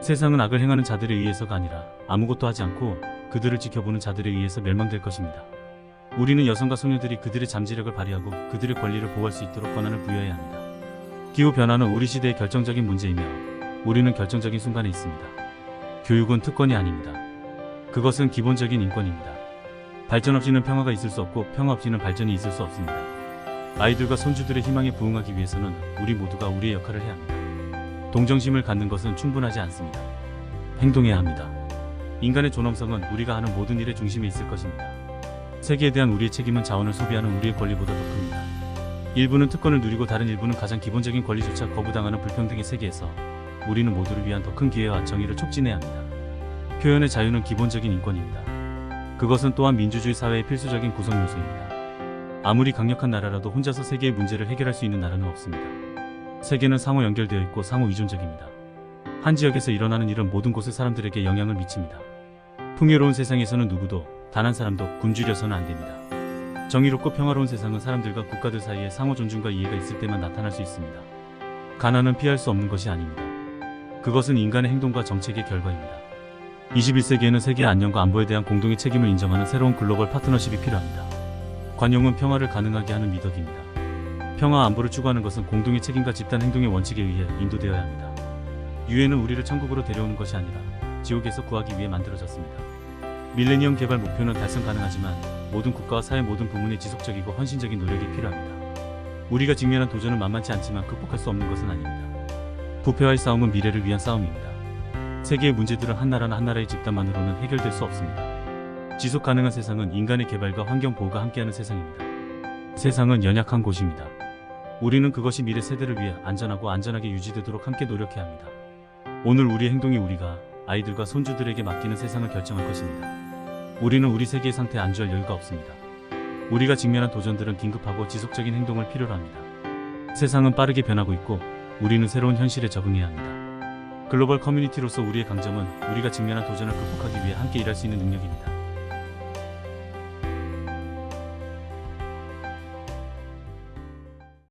세상은 악을 행하는 자들에 의해서가 아니라 아무것도 하지 않고 그들을 지켜보는 자들에 의해서 멸망될 것입니다. 우리는 여성과 소녀들이 그들의 잠재력을 발휘하고 그들의 권리를 보호할 수 있도록 권한을 부여해야 합니다. 기후 변화는 우리 시대의 결정적인 문제이며 우리는 결정적인 순간에 있습니다. 교육은 특권이 아닙니다. 그것은 기본적인 인권입니다. 발전 없이는 평화가 있을 수 없고 평화 없이는 발전이 있을 수 없습니다. 아이들과 손주들의 희망에 부응하기 위해서는 우리 모두가 우리의 역할을 해야 합니다. 동정심을 갖는 것은 충분하지 않습니다. 행동해야 합니다. 인간의 존엄성은 우리가 하는 모든 일의 중심에 있을 것입니다. 세계에 대한 우리의 책임은 자원을 소비하는 우리의 권리보다 더 큽니다. 일부는 특권을 누리고 다른 일부는 가장 기본적인 권리조차 거부당하는 불평등의 세계에서 우리는 모두를 위한 더 큰 기회와 정의를 촉진해야 합니다. 표현의 자유는 기본적인 인권입니다. 그것은 또한 민주주의 사회의 필수적인 구성 요소입니다. 아무리 강력한 나라라도 혼자서 세계의 문제를 해결할 수 있는 나라는 없습니다. 세계는 상호 연결되어 있고 상호 의존적입니다. 한 지역에서 일어나는 일은 모든 곳의 사람들에게 영향을 미칩니다. 풍요로운 세상에서는 누구도 단 한 사람도 굶주려서는 안 됩니다. 정의롭고 평화로운 세상은 사람들과 국가들 사이에 상호 존중과 이해가 있을 때만 나타날 수 있습니다. 가난은 피할 수 없는 것이 아닙니다. 그것은 인간의 행동과 정책의 결과입니다. 21세기에는 세계 안녕과 안보에 대한 공동의 책임을 인정하는 새로운 글로벌 파트너십이 필요합니다. 관용은 평화를 가능하게 하는 미덕입니다. 평화 안보를 추구하는 것은 공동의 책임과 집단 행동의 원칙에 의해 인도되어야 합니다. 유엔은 우리를 천국으로 데려오는 것이 아니라 지옥에서 구하기 위해 만들어졌습니다. 밀레니엄 개발 목표는 달성 가능하지만 모든 국가와 사회 모든 부문의 지속적이고 헌신적인 노력이 필요합니다. 우리가 직면한 도전은 만만치 않지만 극복할 수 없는 것은 아닙니다. 부패와의 싸움은 미래를 위한 싸움입니다. 세계의 문제들은 한 나라나 한 나라의 집단만으로는 해결될 수 없습니다. 지속 가능한 세상은 인간의 개발과 환경 보호가 함께하는 세상입니다. 세상은 연약한 곳입니다. 우리는 그것이 미래 세대를 위해 안전하고 안전하게 유지되도록 함께 노력해야 합니다. 오늘 우리의 행동이 우리가 아이들과 손주들에게 맡기는 세상을 결정할 것입니다. 우리는 우리 세계의 상태에 안주할 여유가 없습니다. 우리가 직면한 도전들은 긴급하고 지속적인 행동을 필요로 합니다. 세상은 빠르게 변하고 있고 우리는 새로운 현실에 적응해야 합니다. 글로벌 커뮤니티로서 우리의 강점은 우리가 직면한 도전을 극복하기 위해 함께 일할 수 있는 능력입니다.